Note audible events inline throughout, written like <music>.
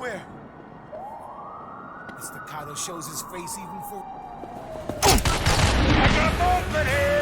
swear. Staccato shows his face even for. I got movement here!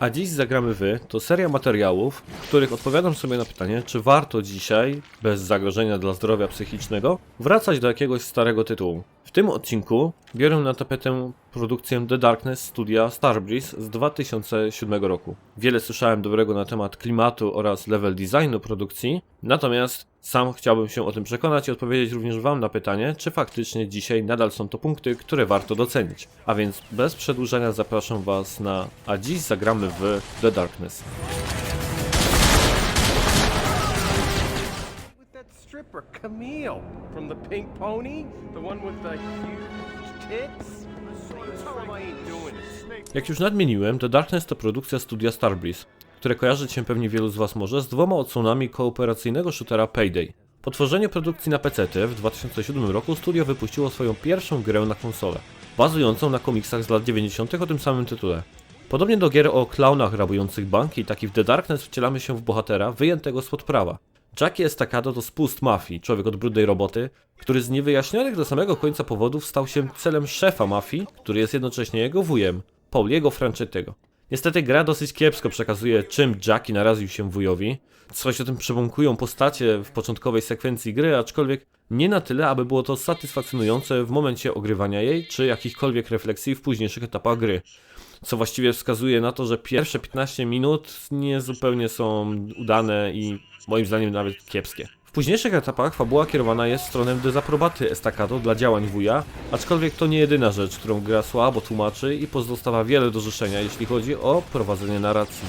A dziś zagramy wy to seria materiałów, w których odpowiadam sobie na pytanie, czy warto dzisiaj, bez zagrożenia dla zdrowia psychicznego, wracać do jakiegoś starego tytułu. W tym odcinku biorę na tapetę produkcję The Darkness studia Starbreeze z 2007 roku. Wiele słyszałem dobrego na temat klimatu oraz level designu produkcji, natomiast sam chciałbym się o tym przekonać i odpowiedzieć również Wam na pytanie, czy faktycznie dzisiaj nadal są to punkty, które warto docenić. A więc bez przedłużenia zapraszam Was na A dziś zagramy w The Darkness. Camille, from the Pink Pony, the one with the huge tits. Jak już nadmieniłem, The Darkness to produkcja studia Starbreeze, które kojarzy się pewnie wielu z Was może z dwoma odsłonami kooperacyjnego shootera Payday. Po tworzeniu produkcji na PC w 2007 roku studio wypuściło swoją pierwszą grę na konsolę, bazującą na komiksach z lat 90. o tym samym tytule. Podobnie do gier o klaunach rabujących banki, tak i w The Darkness wcielamy się w bohatera wyjętego spod prawa. Jackie Estacado to spust mafii, człowiek od brudnej roboty, który z niewyjaśnionych do samego końca powodów stał się celem szefa mafii, który jest jednocześnie jego wujem, Pauliego Franchettiego. Niestety gra dosyć kiepsko przekazuje, czym Jackie naraził się wujowi. Coś o tym przebąkują postacie w początkowej sekwencji gry, aczkolwiek nie na tyle, aby było to satysfakcjonujące w momencie ogrywania jej, czy jakichkolwiek refleksji w późniejszych etapach gry. Co właściwie wskazuje na to, że pierwsze 15 minut nie zupełnie są udane i moim zdaniem nawet kiepskie. Późniejszych etapach fabuła kierowana jest w stronę dezaprobaty Estacado dla działań wuja, aczkolwiek to nie jedyna rzecz, którą gra słabo tłumaczy i pozostawia wiele do życzenia, jeśli chodzi o prowadzenie narracji.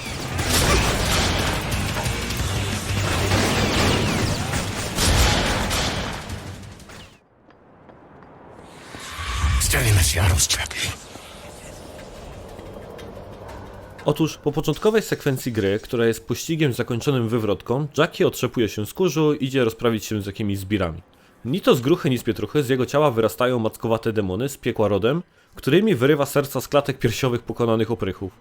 Steady in the. Otóż po początkowej sekwencji gry, która jest pościgiem zakończonym wywrotką, Jackie otrzepuje się z kurzu i idzie rozprawić się z jakimiś zbirami. Ni to z gruchy, ni z pietruchy, z jego ciała wyrastają mackowate demony z piekła rodem, którymi wyrywa serca z klatek piersiowych pokonanych oprychów.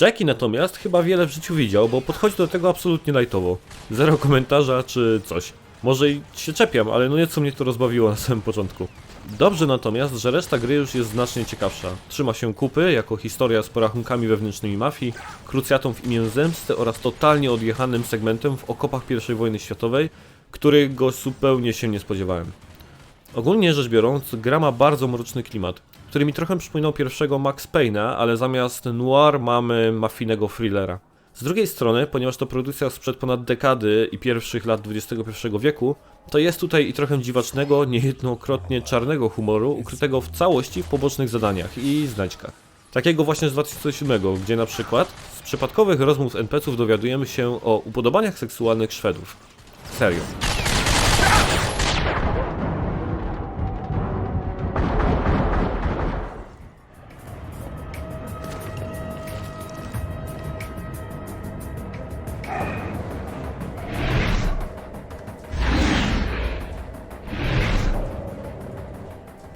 Jackie natomiast chyba wiele w życiu widział, bo podchodzi do tego absolutnie lightowo. Zero komentarza czy coś. Może i się czepiam, ale no nieco mnie to rozbawiło na samym początku. Dobrze natomiast, że reszta gry już jest znacznie ciekawsza. Trzyma się kupy, jako historia z porachunkami wewnętrznymi mafii, krucjatą w imię zemsty oraz totalnie odjechanym segmentem w okopach I wojny światowej, którego zupełnie się nie spodziewałem. Ogólnie rzecz biorąc, gra ma bardzo mroczny klimat, który mi trochę przypominał pierwszego Max Payne'a, ale zamiast noir mamy mafijnego thrillera. Z drugiej strony, ponieważ to produkcja sprzed ponad dekady i pierwszych lat XXI wieku, to jest tutaj i trochę dziwacznego, niejednokrotnie czarnego humoru, ukrytego w całości w pobocznych zadaniach i znajdźkach. Takiego właśnie z 2007, gdzie na przykład z przypadkowych rozmów NPC-ów dowiadujemy się o upodobaniach seksualnych Szwedów. Serio.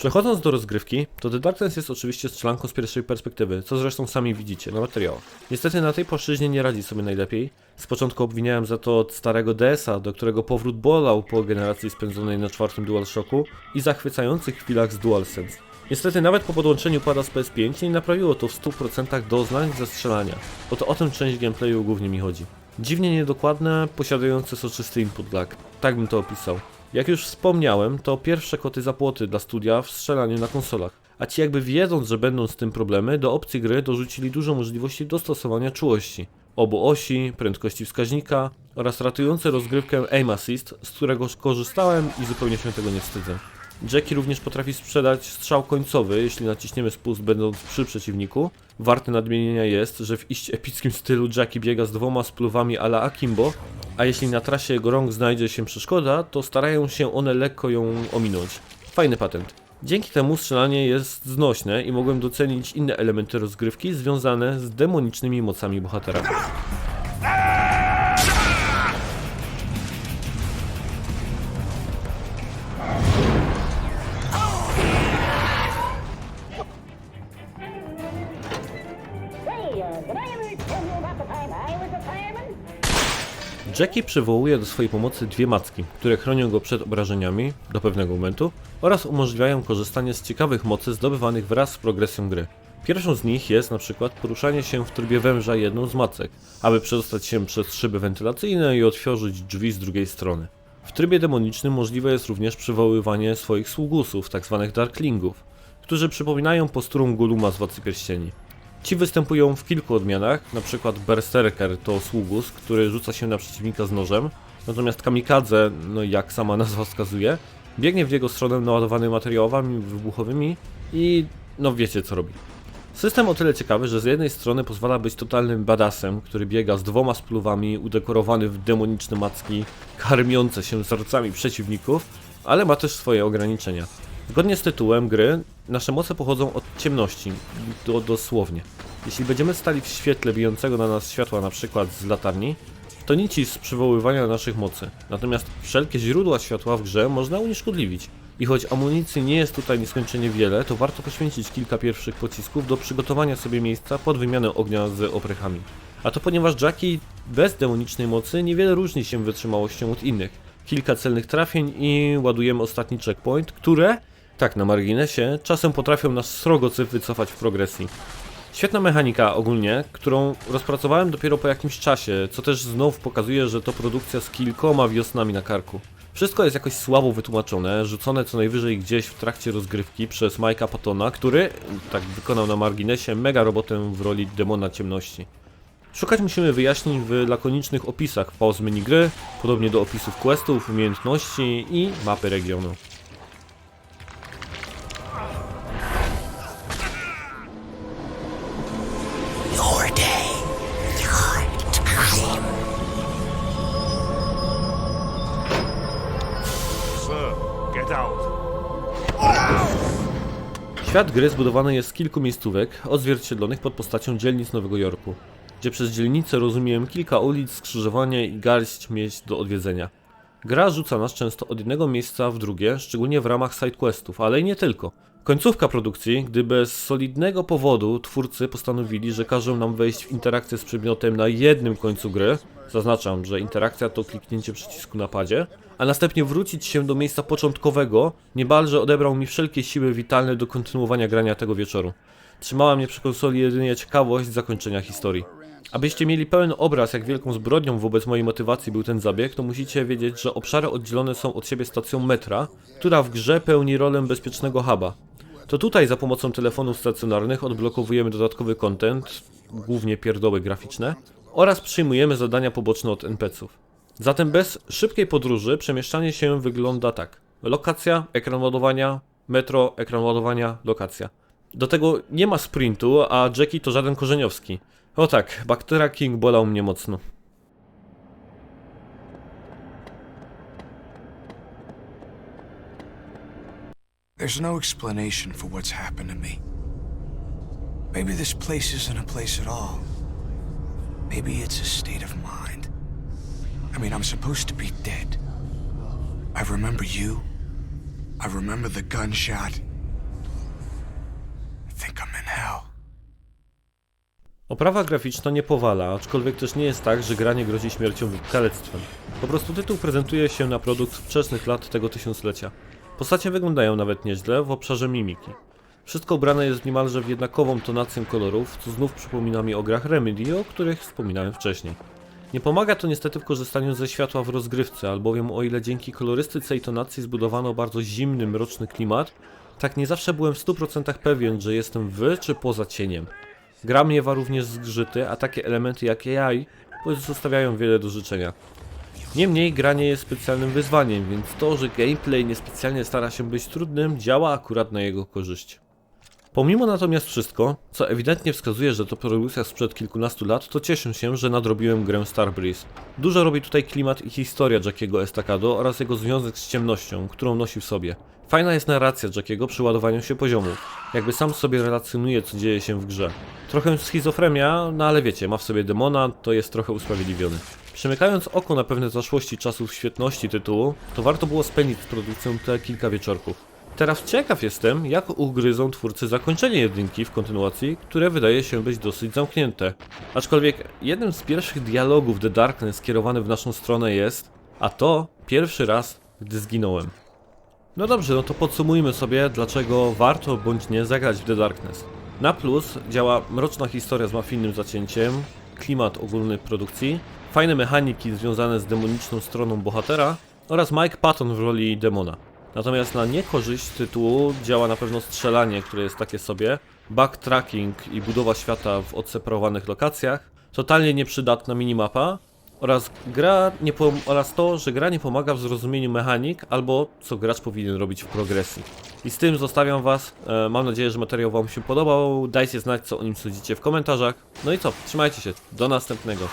Przechodząc do rozgrywki, to The Darkness jest oczywiście strzelanką z pierwszej perspektywy, co zresztą sami widzicie na materiałach. Niestety na tej płaszczyźnie nie radzi sobie najlepiej. Z początku obwiniałem za to od starego DS-a, do którego powrót bolał po generacji spędzonej na czwartym DualShocku i zachwycających chwilach z DualSense. Niestety nawet po podłączeniu pada z PS5 nie naprawiło to w 100% doznań ze strzelania, bo to o tę część gameplayu głównie mi chodzi. Dziwnie niedokładne, posiadające soczysty input lag. Tak bym to opisał. Jak już wspomniałem, to pierwsze koty za płoty dla studia w strzelaniu na konsolach. A ci jakby wiedząc, że będą z tym problemy, do opcji gry dorzucili dużo możliwości dostosowania czułości. Obu osi, prędkości wskaźnika oraz ratujące rozgrywkę aim assist, z którego korzystałem i zupełnie się tego nie wstydzę. Jackie również potrafi sprzedać strzał końcowy, jeśli naciśniemy spust będąc przy przeciwniku. Warte nadmienienia jest, że w iście epickim stylu Jackie biega z dwoma spluwami ala Akimbo, a jeśli na trasie grąg znajdzie się przeszkoda, to starają się one lekko ją ominąć. Fajny patent. Dzięki temu strzelanie jest znośne i mogłem docenić inne elementy rozgrywki związane z demonicznymi mocami bohatera. Hey, uh, did I ever tell you about the time I was a fireman? Jackie przywołuje do swojej pomocy dwie macki, które chronią go przed obrażeniami do pewnego momentu oraz umożliwiają korzystanie z ciekawych mocy zdobywanych wraz z progresją gry. Pierwszą z nich jest na przykład poruszanie się w trybie węża jedną z macek, aby przedostać się przez szyby wentylacyjne i otworzyć drzwi z drugiej strony. W trybie demonicznym możliwe jest również przywoływanie swoich sługusów, tzw. darklingów, którzy przypominają posturą Goluma z Władcy Pierścieni. Ci występują w kilku odmianach, np. Berserker to sługus, który rzuca się na przeciwnika z nożem, natomiast Kamikadze, no jak sama <laughs> nazwa wskazuje, biegnie w jego stronę naładowany materiałami wybuchowymi i no wiecie co robi. System o tyle ciekawy, że z jednej strony pozwala być totalnym badassem, który biega z dwoma spluwami, udekorowany w demoniczne macki, karmiące się sercami przeciwników, ale ma też swoje ograniczenia. Zgodnie z tytułem gry, nasze moce pochodzą od ciemności, do, dosłownie. Jeśli będziemy stali w świetle bijącego na nas światła, na przykład z latarni, to nic z przywoływania naszych mocy. Natomiast wszelkie źródła światła w grze można unieszkodliwić. I choć amunicji nie jest tutaj nieskończenie wiele, to warto poświęcić kilka pierwszych pocisków do przygotowania sobie miejsca pod wymianę ognia z oprychami. A to ponieważ Jackie bez demonicznej mocy niewiele różni się wytrzymałością od innych. Kilka celnych trafień i ładujemy ostatni checkpoint, które, tak na marginesie, czasem potrafią nas srogocy wycofać w progresji. Świetna mechanika ogólnie, którą rozpracowałem dopiero po jakimś czasie, co też znów pokazuje, że to produkcja z kilkoma wiosnami na karku. Wszystko jest jakoś słabo wytłumaczone, rzucone co najwyżej gdzieś w trakcie rozgrywki przez Mike'a Pattona, który, tak wykonał na marginesie, mega robotę w roli demona ciemności. Szukać musimy wyjaśnień w lakonicznych opisach w pause menu gry, podobnie do opisów questów, umiejętności i mapy regionu. Świat gry zbudowany jest z kilku miejscówek, odzwierciedlonych pod postacią dzielnic Nowego Jorku, gdzie przez dzielnicę rozumiem kilka ulic, skrzyżowania i garść miejsc do odwiedzenia. Gra rzuca nas często od jednego miejsca w drugie, szczególnie w ramach sidequestów, ale i nie tylko. Końcówka produkcji, gdy bez solidnego powodu twórcy postanowili, że każą nam wejść w interakcję z przedmiotem na jednym końcu gry, zaznaczam, że interakcja to kliknięcie przycisku na padzie, a następnie wrócić się do miejsca początkowego, niebalże odebrał mi wszelkie siły witalne do kontynuowania grania tego wieczoru. Trzymała mnie przy konsoli jedynie ciekawość zakończenia historii. Abyście mieli pełen obraz, jak wielką zbrodnią wobec mojej motywacji był ten zabieg, to musicie wiedzieć, że obszary oddzielone są od siebie stacją metra, która w grze pełni rolę bezpiecznego huba. To tutaj za pomocą telefonów stacjonarnych odblokowujemy dodatkowy content, głównie pierdoły graficzne, oraz przyjmujemy zadania poboczne od NPC-ów. Zatem bez szybkiej podróży przemieszczanie się wygląda tak. Lokacja, ekran ładowania, metro, ekran ładowania, lokacja. Do tego nie ma sprintu, a Jackie to żaden korzeniowski. O tak, Bacteria King bolał mnie mocno. There's no explanation for what's happened to me. Maybe this place isn't a place at all. Maybe it's a state of mind. I mean, I'm supposed to be dead. I remember you. I remember the gunshot. I think I'm in hell. Oprawa graficzna nie powala, aczkolwiek też nie jest tak, że gra nie grozi śmiercią lub kalectwem. Po prostu tytuł prezentuje się na produkt wczesnych lat tego tysiąclecia. Postacie wyglądają nawet nieźle w obszarze mimiki. Wszystko ubrane jest niemalże w jednakową tonację kolorów, co znów przypomina mi o grach Remedy, o których wspominałem wcześniej. Nie pomaga to niestety w korzystaniu ze światła w rozgrywce, albowiem o ile dzięki kolorystyce i tonacji zbudowano bardzo zimny, mroczny klimat, tak nie zawsze byłem w 100% pewien, że jestem w czy poza cieniem. Gra miewa również zgrzyty, a takie elementy jak AI pozostawiają wiele do życzenia. Niemniej gra nie jest specjalnym wyzwaniem, więc to, że gameplay niespecjalnie stara się być trudnym, działa akurat na jego korzyść. Pomimo natomiast wszystko, co ewidentnie wskazuje, że to produkcja sprzed kilkunastu lat, to cieszę się, że nadrobiłem grę Starbreeze. Dużo robi tutaj klimat i historia Jackiego Estacado oraz jego związek z ciemnością, którą nosi w sobie. Fajna jest narracja Jackiego przy ładowaniu się poziomów, jakby sam sobie relacjonuje co dzieje się w grze. Trochę schizofrenia, no ale wiecie, ma w sobie demona, to jest trochę usprawiedliwiony. Przymykając oko na pewne zaszłości czasów świetności tytułu, to warto było spędzić z produkcją te kilka wieczorków. Teraz ciekaw jestem, jak ugryzą twórcy zakończenie jedynki w kontynuacji, które wydaje się być dosyć zamknięte. Aczkolwiek jednym z pierwszych dialogów The Darkness skierowany w naszą stronę jest, a to pierwszy raz, gdy zginąłem. No dobrze, no to podsumujmy sobie, dlaczego warto bądź nie zagrać w The Darkness. Na plus działa mroczna historia z mafijnym zacięciem, klimat ogólny produkcji, fajne mechaniki związane z demoniczną stroną bohatera oraz Mike Patton w roli demona. Natomiast na niekorzyść tytułu działa na pewno strzelanie, które jest takie sobie, backtracking i budowa świata w odseparowanych lokacjach, totalnie nieprzydatna minimapa oraz gra nie oraz to, że gra nie pomaga w zrozumieniu mechanik albo co gracz powinien robić w progresji. I z tym zostawiam was. E, mam nadzieję, że materiał wam się podobał. Dajcie znać co o nim sądzicie w komentarzach. No i co? Trzymajcie się. Do następnego.